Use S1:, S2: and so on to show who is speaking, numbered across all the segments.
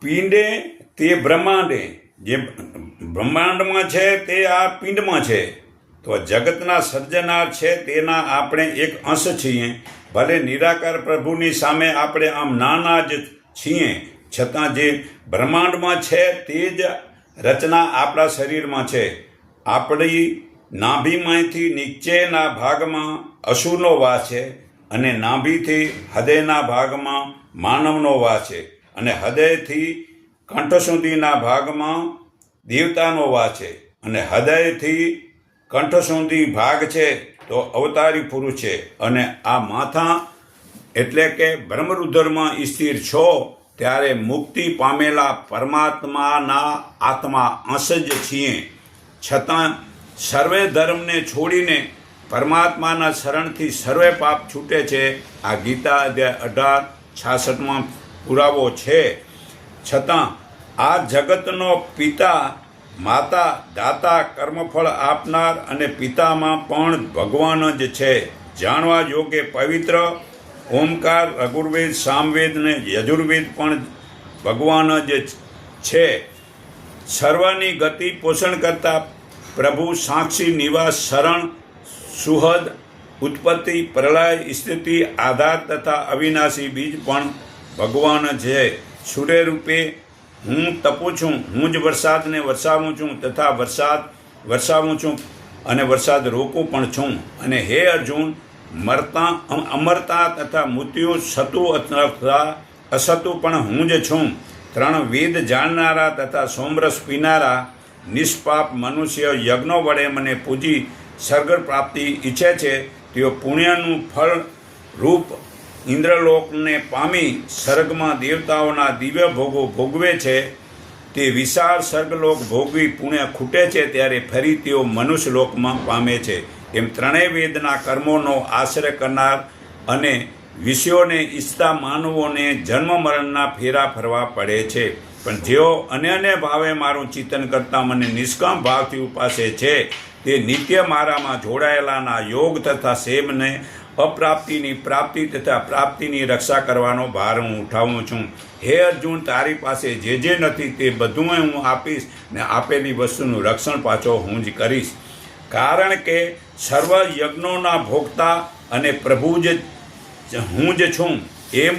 S1: પિંડે તે બ્રહ્માંડે. જે બ્રહ્માંડમાં છે તે આ પિંડમાં છે. તો જગતના સર્જનાર છે તેના આપણે એક અંશ છીએ. ભલે નિરાકાર પ્રભુની સામે આપણે આમ નાના જ છીએ. છતાં જે બ્રહ્માંડમાં છે તે જ રચના આપણા શરીરમાં છે. આપણી નાભીમાંથી નીચેના ભાગમાં અશુનો વાસ છે. અને નાભીથી હૃદયના ભાગમાં માનવનો વાસ છે અને હૃદયથી કંઠ સુધીના ભાગમાં દેવતાનો વાસ છે અને હૃદયથી કંઠ સુધી ભાગ છે તો અવતારી પુરુષ છે અને આ માથા એટલે કે બ્રહ્મરુદ્રમાં સ્થિર છો ત્યારે મુક્તિ પામેલા પરમાત્માના આત્મા અંશ જ છીએ. છતાં સર્વે ધર્મને છોડીને પરમાત્માના શરણથી સર્વે પાપ છૂટે છે. આ ગીતા અધ્યાય અઢાર, છાસઠમાં પુરાવો છે. છતાં, આ જગતનો પિતા, માતા, દાતા, કર્મફળ આપનાર અને પિતામાં પણ ભગવાન જ છે. જાણવા યોગ્ય પવિત્ર ઓમકાર, રઘુર્વેદ, સામવેદ ને યજુર્વેદ પણ ભગવાન જ છે. સર્વની ગતિ પોષણ કરતા પ્રભુ સાક્ષી નિવાસ શરણ સુહદ, ઉત્પત્તિ, પ્રલય સ્થિતિ આધાર તથા અવિનાશી બીજ પણ ભગવાન છે સૂર્ય રૂપે હું તપું છું, હું જ વરસાદને વરસાવું છું તથા વરસાદ વરસાવું છું અને વરસાદ રોકું પણ છું. અને હે અર્જુન, મરતા, અમરતા તથા મૃત્યુ સતુ અથવા અસતુ પણ હું જ છું. ત્રણ વેદ જાણનારા તથા સોમરસ પીનારા નિષ્પાપ મનુષ્ય યજ્ઞો વડે મને પૂજી સ્વર્ગ પ્રાપ્તિ ઈચ્છે છે, તેઓ પુણ્યનું ફળ રૂપ ઇન્દ્રલોકને પામી સર્ગમાં દેવતાઓના દિવ્ય ભોગો ભોગવે છે. તે વિશાળ સર્ગલોક ભોગવી પુણ્ય ખૂટે છે, ત્યારે ફરી તેઓ મનુષ્ય લોકમાં પામે છે. એમ ત્રણેય વેદના કર્મોનો આશ્રય કરનાર અને વિષયોને ઈચ્છતા માનવોને જન્મ મરણના ફેરા ફરવા પડે છે. પણ જેઓ અન્યને ભાવે મારું ચિંતન કરતા મને નિષ્કામ ભાવથી ઉપાસે છે, તે નિત્ય મારામાં જોડાયેલાના યોગ તથા સેમને અપ્રાપ્તિની પ્રાપ્તિ તથા પ્રાપ્તિની રક્ષા કરવાનો ભાર હું ઉઠાવું છું. હે અર્જુન, તારી પાસે જે જે નથી તે બધું હું આપીશ ને આપેલી વસ્તુનું રક્ષણ પાછો હું જ કરીશ. કારણ કે સર્વ યજ્ઞોના ભોગતા અને પ્રભુ જ હું જ છું. એમ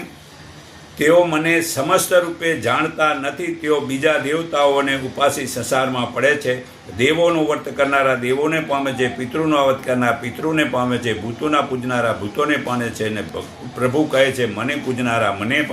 S1: તેઓ મને સમસ્ત રૂપે જાણતા નથી, તેઓ બીજા દેવતાઓને ઉપાસી સંસારમાં પડે છે. દેવોનું વર્ત કરનારા દેવોને પામે છે, પિતૃનો અવત કરનારા પિતૃને પામે છે, ભૂતોના પૂજનારા ભૂતોને પામે છે અને પ્રભુ કહે છે, મને પૂજનારા મને પામે